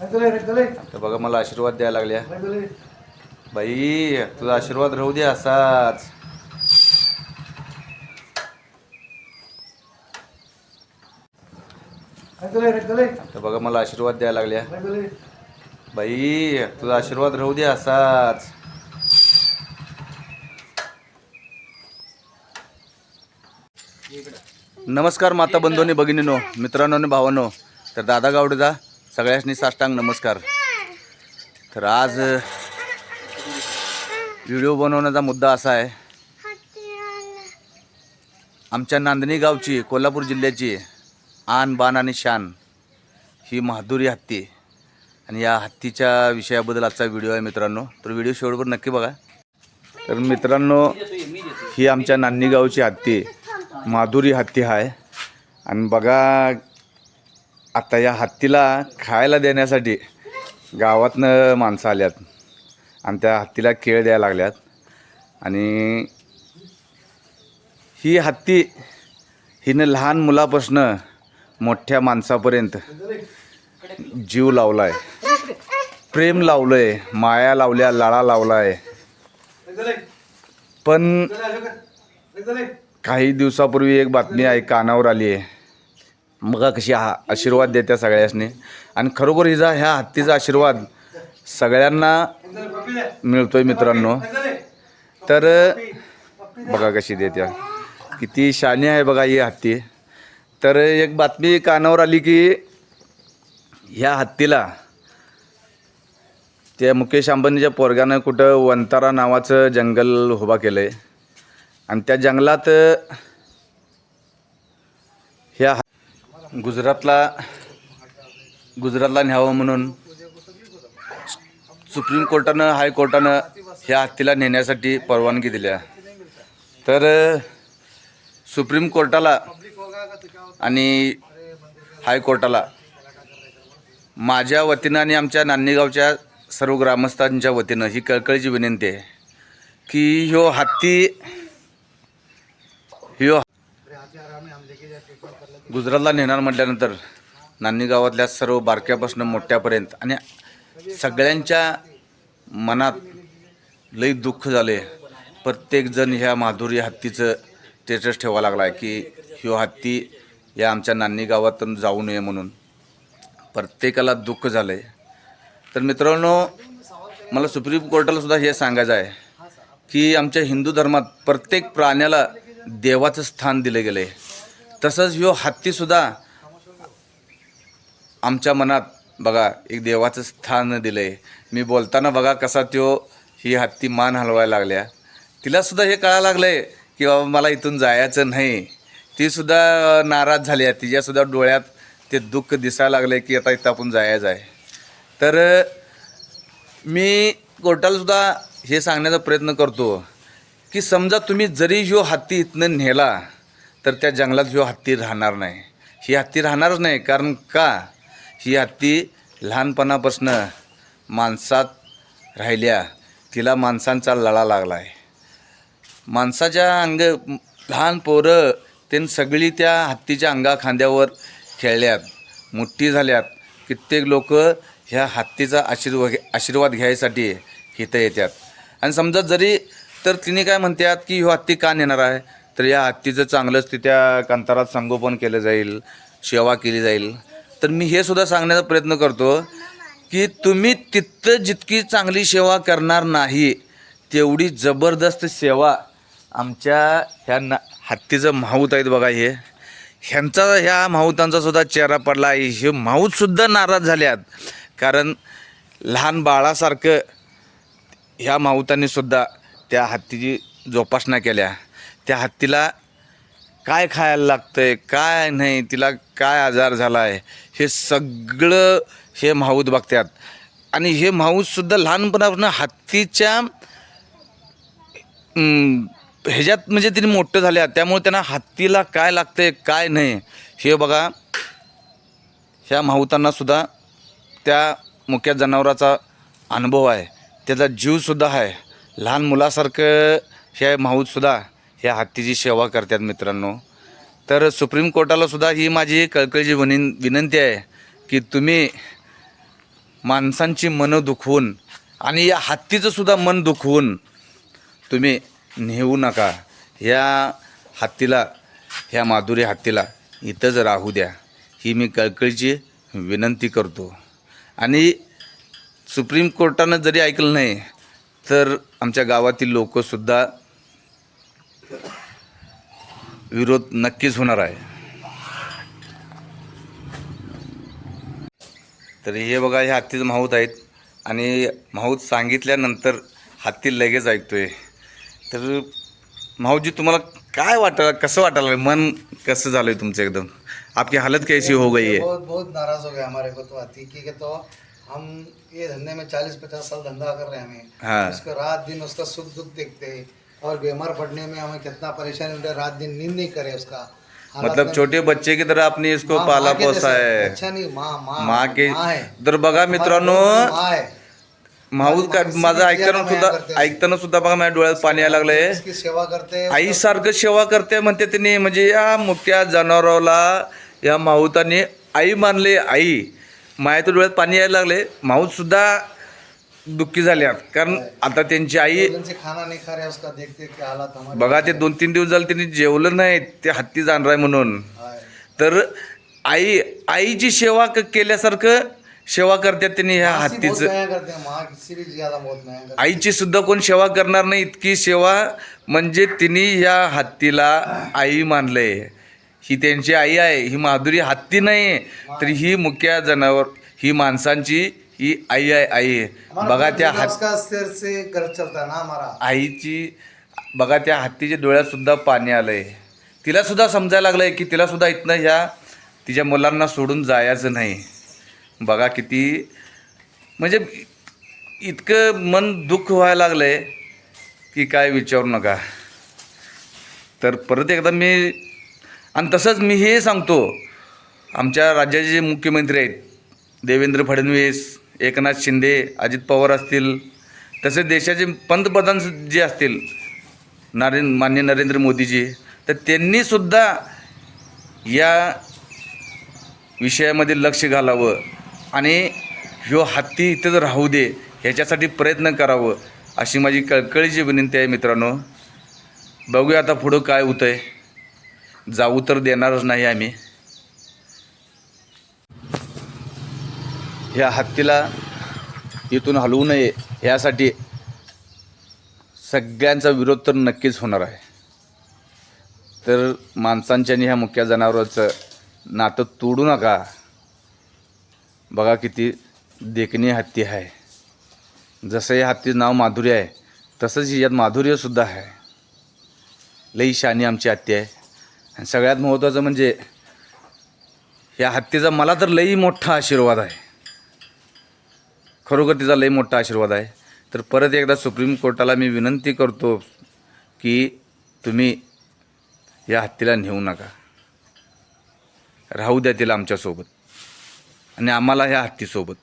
तर बघा मला आशीर्वाद द्यायला लागल्या. बाई तुझा आशीर्वाद राहू दे असाच. तर बघा मला आशीर्वाद द्यायला लागल्या. बाई तुझा आशीर्वाद राहू दे असाच. नमस्कार माता बंधूंनी भगिनीनो मित्रांनो आणि भावांनो. तर दादा गावडेचा सगळ्यांनी साष्टांग नमस्कार. तर आज व्हिडिओ बनवण्याचा मुद्दा असा आहे. आमच्या नांदणी गावची कोल्हापूर जिल्ह्याची आन बान आणि शान ही माधुरी हत्ती. आणि या हत्तीच्या विषयाबद्दल आजचा व्हिडिओ आहे मित्रांनो. तर व्हिडिओ शेवटवर नक्की बघा. तर मित्रांनो ही आमच्या नांदणी गावची हत्ती माधुरी हत्ती आहे आणि बघा आता या हत्तीला खायला देण्यासाठी गावातनं माणसं आल्यात. आणि त्या हत्तीला केळ द्यायला लागल्यात. आणि ही हत्ती हिनं लहान मुलापासनं मोठ्या माणसापर्यंत जीव लावला आहे प्रेम लावलं आहे माया लावल्या लाळा आहे पण काही दिवसापूर्वी एक बातमी आहे कानावर आली आहे बघा कशी हा आशीर्वाद देत्या सगळ्यासनी. आणि खरोखर हिचा ह्या हत्तीचा आशीर्वाद सगळ्यांना मिळतोय मित्रांनो. तर बघा कशी देत्या. किती शानी आहे बघा ही हत्ती. तर एक बातमी कानावर आली की ह्या हत्तीला त्या मुकेश अंबानीच्या पोरग्यानं कुठं वंतारा नावाचं जंगल उभा केलं आहे आणि त्या जंगलात ह्या गुजरातला गुजरातला न्यावं म्हणून सुप्रीम कोर्टानं हायकोर्टानं ह्या हत्तीला नेण्यासाठी परवानगी दिल्या. तर सुप्रीम कोर्टाला आणि हायकोर्टाला माझ्या वतीनं आणि आमच्या नान्नीगावच्या सर्व ग्रामस्थांच्या वतीनं ही कळकळीची विनंती आहे की ह्यो हत्ती ह्यो गुजरातला नेणार म्हटल्यानंतर नान्नी गावातल्या सर्व बारक्यापासून मोठ्यापर्यंत आणि सगळ्यांच्या मनात लई दुःख झाले. प्रत्येकजण ह्या माधुरी हत्तीचं स्टेटस ठेवा लागला आहे की ह्यो हत्ती या आमच्या नान्नी गावातून जाऊ नये म्हणून. प्रत्येकाला दुःख झालं आहे तर मित्रांनो मला सुप्रीम कोर्टालासुद्धा हे सांगायचं आहे की आमच्या हिंदू धर्मात प्रत्येक प्राण्याला देवाचं स्थान दिलं गेलं. आहे तसंच ह्यो हत्तीसुद्धा आमच्या मनात बघा एक देवाचं स्थान दिलं. आहे मी बोलताना बघा कसा त्यो ही हत्ती मान हलवायला लागल्या. तिलासुद्धा हे कळायला लागलं आहे की बाबा मला इथून जायचं नाही. तीसुद्धा नाराज झाली आहे. तिच्यासुद्धा डोळ्यात ते दुःख दिसायला लागलं आहे की आता इथं आपण जायचं आहे. तर मी कोर्टालासुद्धा हे सांगण्याचा प्रयत्न करतो. की समजा तुम्ही जरी ह्यो हत्ती इथनं नेला तर त्या जंगलात ह्यो हत्ती राहणार नाही. ही हत्ती राहणारच नाही कारण का? ही हत्ती लहानपणापासून माणसात राहिल्या. तिला माणसांचा लळा लागला आहे माणसाच्या अंग लहान पोरं त्यांनी सगळी त्या हत्तीच्या अंगा खांद्यावर खेळल्यात मोठी झाल्यात. कित्येक लोक ह्या हत्तीचा आशीर्वाद आशीर्वाद घ्यायसाठी इथं येतात आणि समजा जरी तर तिने काय म्हणतात की ह्यो हत्ती का नेणार आहे? तर या हत्तीचं चांगलंच तिथ्या कांतारात संगोपन केलं जाईल सेवा केली जाईल. तर मी हे सुद्धा सांगण्याचा प्रयत्न करतो की तुम्ही तिथं जितकी चांगली सेवा करणार नाही तेवढी जबरदस्त सेवा आमच्या ह्या ना हत्तीचं माहूत आहेत बघा हे. ह्यांचा ह्या माहुतांचा सुद्धा चेहरा पडला आहे. हे माहूतसुद्धा नाराज झाल्यात. कारण लहान बाळासारखं ह्या माहुतांनी सुद्धा त्या हत्तीची जोपासना केल्या. त्या हत्तीला काय खायला लागतं आहे काय नाही तिला काय आजार झाला आहे हे सगळं हे माऊद बघतात. आणि हे माऊदसुद्धा लहानपणापासून हत्तीच्या ह्याच्यात म्हणजे तिने मोठं झाल्या. त्यामुळे त्यांना हत्तीला काय लागतं आहे काय नाही हे बघा. ह्या माहुतांनासुद्धा त्या मुक्या जनावराचा अनुभव आहे. त्याचा जीवसुद्धा आहे. लहान मुलासारखं ह्या माऊदसुद्धा ह्या हत्तीची सेवा करतात मित्रांनो. तर सुप्रीम कोर्टालासुद्धा ही माझी कळकळीची विन विनंती आहे की तुम्ही माणसांची मनं दुखवून आणि या हत्तीचंसुद्धा मन दुखवून तुम्ही नेऊ नका. ह्या हत्तीला ह्या माधुरी हत्तीला इथंच राहू द्या. ही मी कळकळीची विनंती करतो. आणि सुप्रीम कोर्टानं जरी ऐकलं नाही तर आमच्या गावातील लोकंसुद्धा विरोध नक्कीच होणार आहे. तर हे बघा हे हत्तीच माहूत आहेत आणि माहूत सांगितल्यानंतर हत्ती लगेच ऐकतोय. तर माहूजी तुम्हाला काय वाटायला कसं वाटायला मन कसं झालंय तुमचं एकदम? आपकी हालत कैसी हो गई है? बहुत बहुत नाराज हो गया हमारे को तो हतीकी के तो हम ये धंधे में चालीस पचास साल धंधा कर रहे हैं हमें। हाँ। उसका रात दिन उसका सुख दुख देखते हैं और बीमार पड़ने में हमें कितना परेशानी होता है रात दिन नींद नहीं करे उसका। मतलब छोटे बच्चे की तरह आपने इसको माँ- पाला पोसा है। अच्छा नहीं माँ माँ माँ के माँ है। तर बघा मित्रांनो हमारी माँ माहूत का माझं ऐकताना सुद्धा। ऐकताना सुद्धा बघा माझ्या डोळ्यात पाणी यायला लागलंय. उसकी सेवा करते आई सारखं सेवा करते म्हणते त्यांनी म्हणजे या मुक्या जनावराला या माऊताने आई मानले आई. मायाच्या डोळ्यात पाणी यायला लागले. माऊत सुद्धा दुःखी झाल्या कारण आता त्यांची आई दो दिन से खाना नहीं खा रहे उसका देखते कि हालात हमारे बघा ते दोन तीन दिवस झाले त्यांनी जेवलं नाही. ते हत्ती जाणार आहे म्हणून। तर आई आईची सेवा क- केल्यासारखं सेवा करतात त्यांनी ह्या बहुत हत्तीचं. माया करते. हैं माँ किसी भी ज्यादा बहुत माया करते. हैं आईची सुद्धा कोण सेवा करणार नाही इतकी सेवा म्हणजे तिने ह्या हत्तीला आई मानलंय. ही त्यांची आई आहे ही माधुरी हत्ती नाही तर ही मुख्य जनावर ही माणसांची ही आई आहे आई हमारा बघा त्या हत आईची बघा त्या हत्तीच्या डोळ्यात सुद्धा पाणी आलंय. तिला सुद्धा समजायला लागलंय की तिला सुद्धा इथनं ह्या तिच्या मुलांना सोडून जायचं नाही. बघा किती म्हणजे इतकं मन दुःख व्हायला लागलंय की काय विचारू नका. तर परत एकदा मी आणि तसंच मी हे सांगतो आमच्या राज्याचे जे मुख्यमंत्री आहेत देवेंद्र फडणवीस एकनाथ शिंदे अजित पवार असतील तसेच देशाचे पंतप्रधान जे असतील नरेंद्र मान्य नरेंद्र मोदीजी तर त्यांनीसुद्धा या विषयामध्ये लक्ष घालावं आणि ह्यो हत्ती इथंच राहू दे ह्याच्यासाठी प्रयत्न करावं अशी माझी कळकळीची विनंती आहे मित्रांनो. बघूया आता पुढं काय होतं आहे जाऊ तर देणारच नाही आम्ही. ह्या हत्तीला इथून हलवू नये ह्यासाठी सगळ्यांचा विरोध तर नक्कीच होणार आहे. तर माणसांच्यानी ह्या मुख्य जनावराचं नातं तोडू नका. बघा किती देखणी हत्ती आहे. जसं या हत्तीचं नाव माधुरी आहे तसंच यात माधुर्यसुद्धा आहे. लई शानी आमची हत्ती आहे. आणि सगळ्यात महत्त्वाचं म्हणजे या हत्तीचा मला तर लई मोठा आशीर्वाद आहे. खरोखर तिचा लई मोठा आशीर्वाद आहे. तर परत एकदा सुप्रीम कोर्टाला मी विनंती करतो की तुम्ही या हत्तीला नेऊ नका. राहू द्या तिला आमच्यासोबत. आणि आम्हाला ह्या हत्तीसोबत.